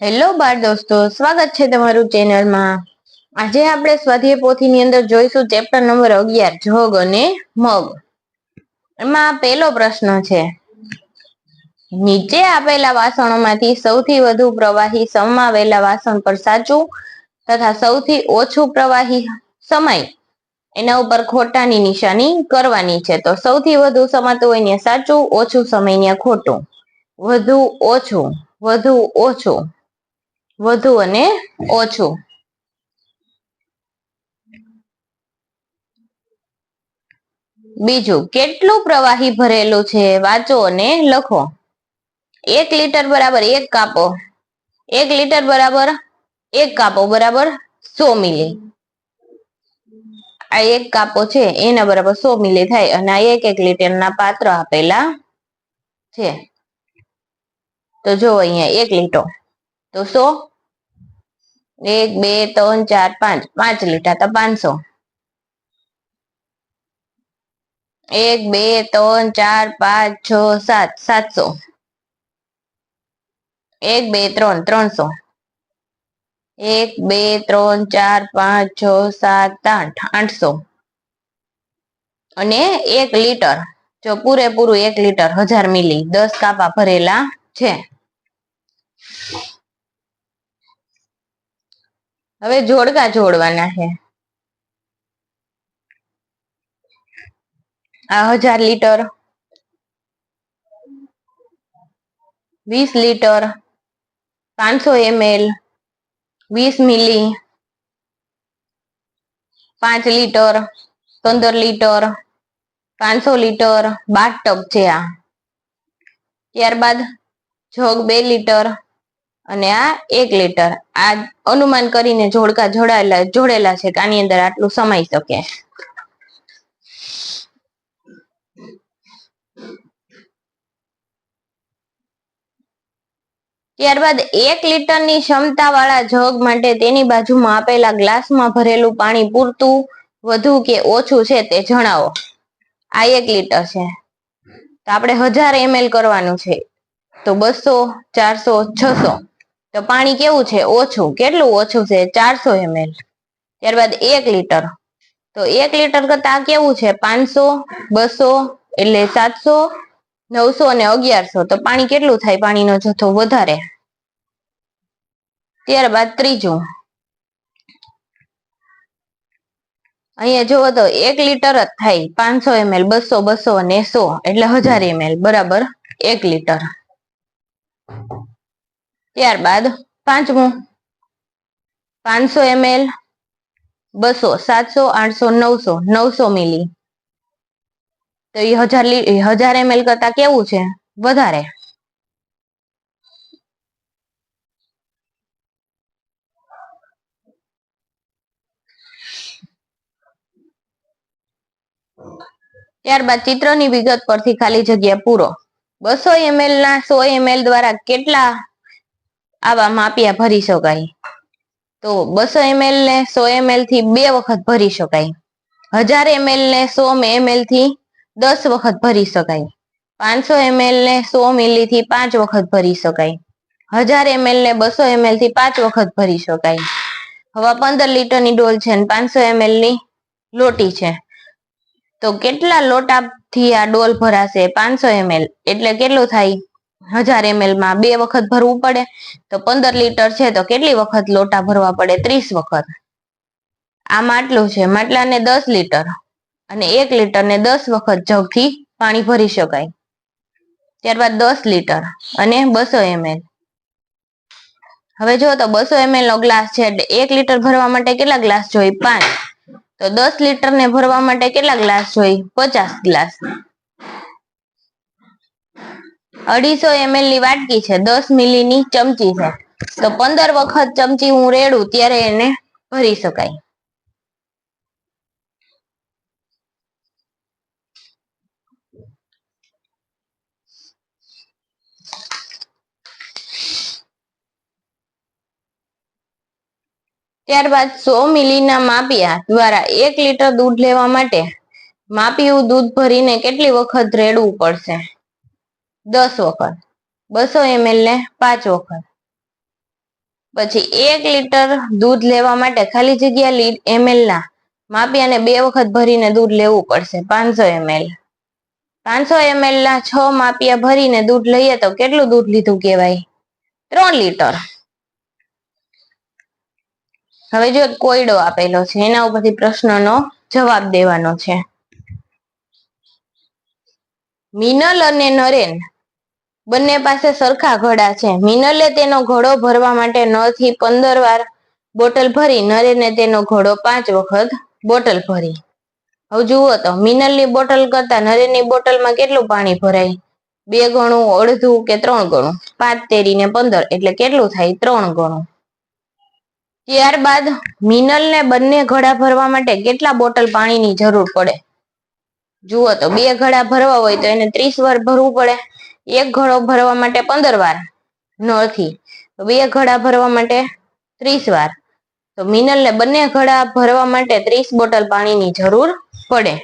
Hello બાળ દોસ્તો. સ્વાગત છે તમારું ચેનલમાં. આજે આપણે સ્વાધ્યાય પોથીની અંદર જોઈશું ચેપ્ટર નંબર અગિયાર, જોગ અને મગ. એમાં પહેલો પ્રશ્ન છે, નીચે આપેલા વાસણોમાંથી સૌથી વધુ પ્રવાહી સમાવેલા વાસણ પર સાચું તથા સૌથી ઓછું પ્રવાહી સમય? એના ઉપર ખોટાની નિશાની કરવાની છે. તો સૌથી વધુ સમાતું હોય ને સાચું, ઓછું સમય ને ખોટું. વધુ, ઓછું. વધુ ઓછું, વધુ અને ઓછું. બીજું, કેટલું પ્રવાહી ભરેલું છે? વાંચો અને લખો. એક લીટર બરાબર એક કાપો. એક લીટર બરાબર એક કાપો, બરાબર સો મિલી. આ એક કાપો છે, એના બરાબર સો મિલી થાય અને આ એક એક લીટરના પાત્ર આપેલા છે. તો જો અહીંયા એક લીટો, તો સો, એક, બે, ત્રણ, ચાર, પાંચ પાંચ લીટા, તો પાંચસો. એક, બે, ત્રણ, ચાર, પાંચ, છ, સાત, સાતસો. એક, બે, ત્રણ, ત્રણસો. એક, બે, ત્રણ, ચાર, પાંચ, છ, સાત, આઠ, આઠસો. અને એક લીટર, જો પૂરેપૂરું એક લીટર હજાર મિલી દસ કાપા ભરેલા છે. હવે જોડકા જોડવાના છે. આ હજાર લીટર. વીસ લીટર. પાંચસો એમએલ. વીસ મિલી. પાંચ લીટર. પંદર લીટર. પાંચસો લીટર. બાર ટબ છે આ. ત્યારબાદ જગ બે લીટર. અને આ એક લીટર. આ અનુમાન કરીને જોડકા જોડાયેલા, જોડેલા છે કે આની અંદર આટલું સમાઈ શકે. ત્યારબાદ એક લીટરની ક્ષમતા વાળા જગ માટે તેની બાજુમાં આપેલા ગ્લાસમાં ભરેલું પાણી પૂરતું, વધુ કે ઓછું છે તે જણાવો. આ એક લીટર છે. તો આપણે હજાર એમએલ કરવાનું છે. તો બસો, ચારસો, છસો. તો પાણી કેવું છે? ઓછું. કેટલું ઓછું છે? ચારસો એમએલ ત્યારબાદ એક લીટર. તો એક લીટર કરતા કેવું છે? પાંચસો, બસો એટલે સાતસો, નવસો અને અગિયારસો. તો પાણી કેટલું થાય? પાણીનો જથ્થો વધારે. ત્યારબાદ ત્રીજું. અહીંયા જુઓ તો એક લીટર જ થાય. પાંચસો એમએલ બસો બસો અને સો એટલે હજાર એમએલ બરાબર? એક લીટર. ત્યારબાદ પાંચમું, પાંચસો એમએલ બસો, સાતસો, આઠસો, નવસો નવસો મિલી તો એ હજાર હજાર એમએલ કરતા કેવું છે? વધારે. ત્યારબાદ ચિત્રની વિગત પરથી ખાલી જગ્યા પૂરો. બસો એમએલ ના સો એમએલ દ્વારા કેટલા આવા માપિયા ભરી શકાય. તો બસો એમએલ ને સો એમએલથી બે વખત ભરી શકાય. હજાર એમએલ ને સો એમએલથી દસ વખત ભરી શકાય. પાંચસો એમએલ ને સો મિલી થી પાંચ વખત ભરી શકાય. હજાર એમએલ ને બસો એમએલથી પાંચ વખત ભરી શકાય. હવા પંદર લીટરની ડોલ છે અને પાંચસો એમએલની લોટી છે. તો કેટલા લોટાથી આ ડોલ ભરાશે? પાંચસો એમએલ એટલે કેટલું થાય? હજાર એમએલમાં બે વખત ભરવું પડે, તો પંદર લીટર છે, તો કેટલી વખત લોટા ભરવા પડે? ત્રીસ વખત. આ માટલું છે, માટલાને દસ લીટર અને એક લીટર ને દસ વખત જગથી પાણી ભરી શકાય. ત્યારબાદ દસ લીટર અને બસો એમએલ હવે જો તો બસો એમએલ નો ગ્લાસ છે, એટલે એક લીટર ભરવા માટે કેટલા ગ્લાસ જોઈએ? પાંચ. તો દસ લીટર ને ભરવા માટે કેટલા ગ્લાસ જોઈએ? પચાસ ગ્લાસ. અઢીસો એમએલની વાટકી છે, દસ મિલી ની ચમચી છે. તો પંદર વખત ચમચી હું રેડું ત્યારે એને ભરી શકાય. ત્યારબાદ સો મિલીના માપિયા દ્વારા એક લીટર દૂધ લેવા માટે માપિયું દૂધ ભરીને કેટલી વખત રેડવું પડશે? દસ વખત. બસો એમએલ ને પાંચ વખત. પછી એક લીટર દૂધ લેવા માટે ખાલી જગ્યા એમએલ ના માપિયાને બે વખત ભરીને દૂધ લેવું પડશે, પાંચસો એમએલ પાંચસો એમએલ ના છ માપિયા ભરીને દૂધ લઈએ તો કેટલું દૂધ લીધું કહેવાય? ત્રણ લીટર. હવે જો કોયડો આપેલો છે, એના ઉપરથી પ્રશ્નનો જવાબ દેવાનો છે. મિનલ અને નરેન બંને પાસે સરખા ઘડા છે. મિનલે તેનો ઘડો ભરવા માટે ન થી પંદર વાર બોટલ ભરી, નરેને તેનો ઘડો પાંચ વખત બોટલ ભરી. હવે જુઓ તો, મિનલની બોટલ કરતા નરેનની બોટલમાં કેટલું પાણી ભરાય? બે ગણું, અડધું કે ત્રણ ગણું? પાંચ તેરી ને પંદર, એટલે કેટલું થાય? ત્રણ ગણું. ત્યારબાદ મિનલને બંને ઘડા ભરવા માટે કેટલા બોટલ પાણીની જરૂર પડે? જુઓ તો, બે ઘડા ભરવા હોય તો એને ત્રીસ વાર ભરવું પડે. એક ઘડો ભરવા માટે પંદર વાર નળથી બે ઘડા ભરવા માટે ત્રીસ વાર. તો મિનલને બંને ઘડા ભરવા માટે ત્રીસ બોટલ પાણીની જરૂર પડે.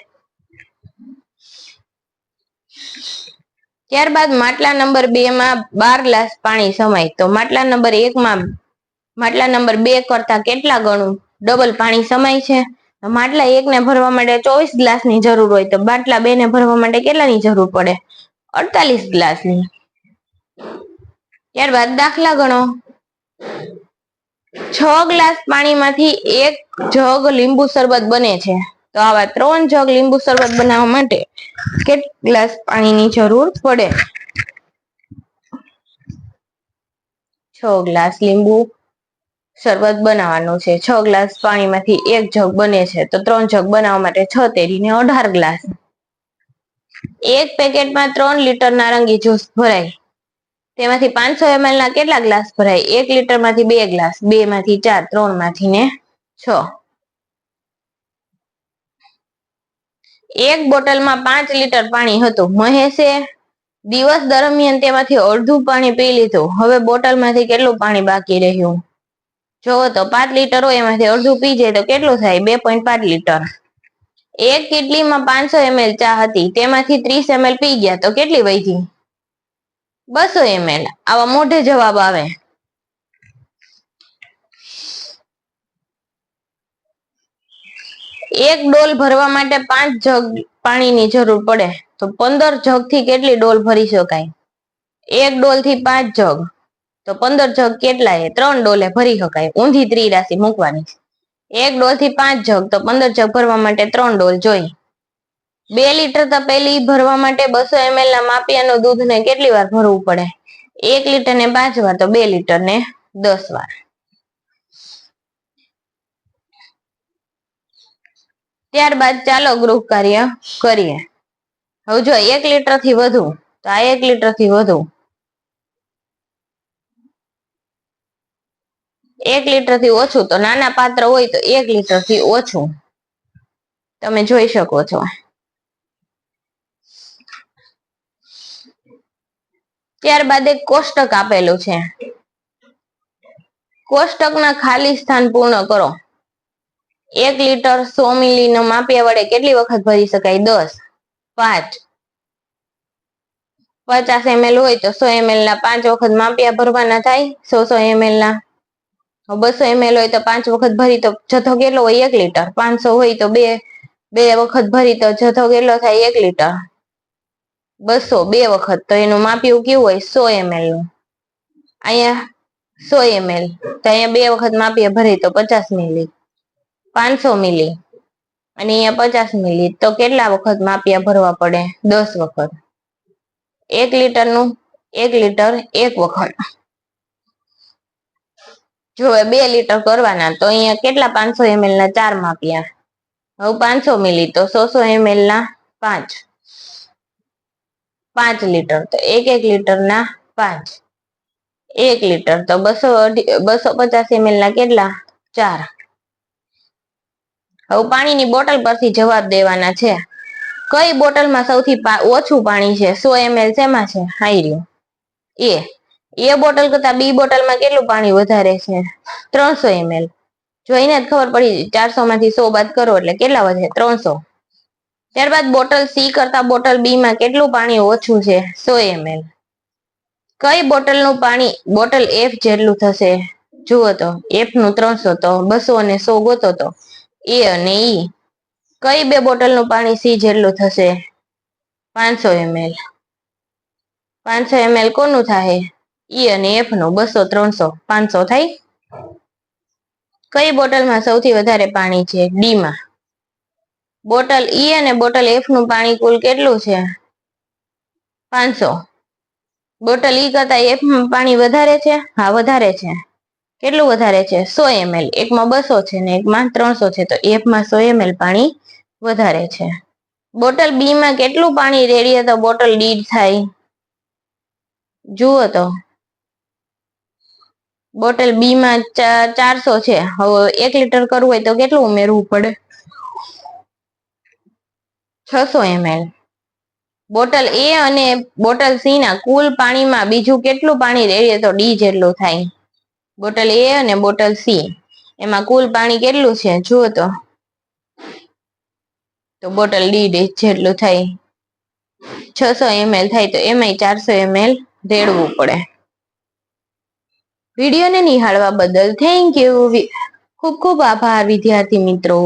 ત્યારબાદ માટલા નંબર બે માં બાર ગ્લાસ પાણી સમાય. તો માટલા નંબર એક માં, માટલા નંબર બે કરતા કેટલા ગણું ડબલ પાણી સમાય છે? માટલા એક ને ભરવા માટે ચોવીસ ગ્લાસની જરૂર હોય તો બાટલા બે ને ભરવા માટે કેટલાની જરૂર પડે? અડતાલીસ ગ્લાસની. ત્યારબાદ દાખલા ગણો. છ ગ્લાસ પાણીમાંથી એક જગ લીંબુ શરબત બને છે. તો આવા ત્રણ જગ લીંબુ શરબત બનાવવા માટે કેટલા ગ્લાસ પાણીની જરૂર પડે? છ ગ્લાસ લીંબુ શરબત બનાવવાનું છે. છ ગ્લાસ પાણીમાંથી એક જગ બને છે. તો ત્રણ જગ બનાવવા માટે છ તેરીને અઢાર ગ્લાસ. એક પેકેટમાં ત્રણ લીટર નારંગી જ્યુસ ભરાય. તેમાંથી પાંચસો એમએલ ના કેટલા ગ્લાસ ભરાય? એક લીટરમાંથી બે ગ્લાસ બે માંથી ચાર ત્રણમાંથી ને છ. એક બોટલમાં પાંચ લીટર પાણી હતું. મહેશે દિવસ દરમિયાન તેમાંથી અડધું પાણી પી લીધું. હવે બોટલમાંથી કેટલું પાણી બાકી રહ્યું? જોવો તો પાંચ લીટર હોય એમાંથી અડધું પી જાય તો કેટલું થાય? બે પોઈન્ટ પાંચ લીટર. એક કેટલીમાં પાંચસો એમએલ ચા હતી, તેમાંથી ત્રીસ એમએલ પી ગયા, તો કેટલી વધી બસો એમએલ, આવા મોઢે જવાબ આવે. એક ડોલ ભરવા માટે પાંચ જગ પાણીની જરૂર પડે, તો પંદર જગથી કેટલી ડોલ ભરી શકાય? એક ડોલથી પાંચ જગ, તો પંદર જગ કેટલા એ ત્રણ ડોલે ભરી શકાય, ઊંધી ત્રિરાશી મૂકવાની. એક ડોલથી પાંચ જગ, તો પંદર જગ ભરવા માટે ત્રણ ડોલ જોઈ. બે લીટર તપેલી ભરવા માટે બસો એમએલ ના માપિયાનું દૂધ ને કેટલી વાર ભરવું પડે? એક લીટર ને પાંચ વાર, તો બે લીટર ને દસ વાર. ત્યારબાદ ચાલો ગૃહ કાર્ય કરીએ. હવે જો એક લીટરથી વધુ, તો આ એક લીટરથી વધુ. એક લીટરથી ઓછું તો નાના પાત્ર હોય તો એક લીટરથી ઓછું. તમે જોઈ શકો છો. ત્યારબાદ એક કોષ્ટક આપેલું છે. કોષ્ટકના ખાલી સ્થાન પૂર્ણ કરો. એક લીટર સો મિલી નો માપિયા વડે કેટલી વખત ભરી શકાય? દસ. પાંચ. પચાસ એમએલ હોય તો સો એમએલ ના પાંચ વખત માપિયા ભરવાના થાય? સો સો એમએલ ના બસો એમએલ હોય તો પાંચ વખત ભરી તો જથ્થો કેટલો હોય? એક લીટર. પાંચસો હોય તો બે બે વખત ભરી તો જથ્થો કેટલો થાય? એક લીટર. બસો, બે વખત. તો એનું માપ્યું કેવું હોય? સો એમએલનું. અહીંયા સો એમએલ તો અહીંયા બે વખત માપીએ ભરી તો પચાસ મિલી પાંચસો મિલી અને અહીંયા પચાસ મિલી તો કેટલા વખત માપિયા ભરવા પડે? દસ વખત. એક નું એક લીટર એક વખત. જો બે લીટર કરવાના તો અહીંયા કેટલા પાંચસો એમએલ ના ચાર માપ્યા? હવે પાંચસો મિલી તો સો સો એમએલ ના પાંચ. પાંચ લીટર તો એક એક લીટર ના પાંચ. એક લીટર તો બસો બસો પચાસ એમએલ ના કેટલા? ચાર. હવે પાણીની બોટલ પરથી જવાબ દેવાના છે. કઈ બોટલમાં સૌથી ઓછું પાણી છે? સો એમએલ શેમાં છે? હાઈ એ. એ બોટલ કરતા બી બોટલમાં કેટલું પાણી વધારે છે? ત્રણસો એમએલ. જોઈને જ ખબર પડી ચારસો માંથી સો બાદ કરો એટલે કેટલા વધે? ત્રણસો. ત્યારબાદ બોટલ સી કરતા બોટલ બી માં કેટલું પાણી ઓછું છે? સો એમએલ. કઈ બોટલનું પાણી બોટલ એફ જેટલું થશે? જુઓ તો એફનું ત્રણસો તો, બસો અને સો ગોતો તો. એ અને ઈ. કઈ બે બોટલનું પાણી સી જેટલું થશે? પાંચસો એમએલ. પાંચસો એમએલ કોનું થાય ઈ અને એફનું બસો, ત્રણસો, પાંચસો થાય? કઈ બોટલમાં સૌથી વધારે પાણી છે? ડી માં. બોટલ ઈ અને બોટલ એફનું પાણી કુલ કેટલું છે? પાંચસો. બોટલ ઈ કરતા એફ પાણી વધારે છે? હા, વધારે છે. કેટલું વધારે છે? સો એમએલ એકમાં બસો છે ને એકમાં ત્રણસો છે, તો એફમાં સો એમએલ પાણી વધારે છે. બોટલ બી માં કેટલું પાણી રેડીએ તો બોટલ ડી થાય? જુઓ તો. બોટલ બી માં ચારસો છે. હવે એક લીટર કરવું હોય તો કેટલું ઉમેરવું પડે? છસો એમએલ. બોટલ એ અને બોટલ સી ના કુલ પાણીમાં બીજું કેટલું પાણી રેડીએ તો ડી જેટલું થાય. બોટલ એ અને બોટલ સી એમાં કુલ પાણી કેટલું છે? જુઓ તો. તો બોટલ ડી જેટલું થાય. છસો એમએલ થાય તો એમાંય ચારસો એમએલ રેડવું પડે. વિડીયોને નિહાળવા બદલ થેન્ક યુ ખૂબ ખૂબ આભાર વિદ્યાર્થી મિત્રો.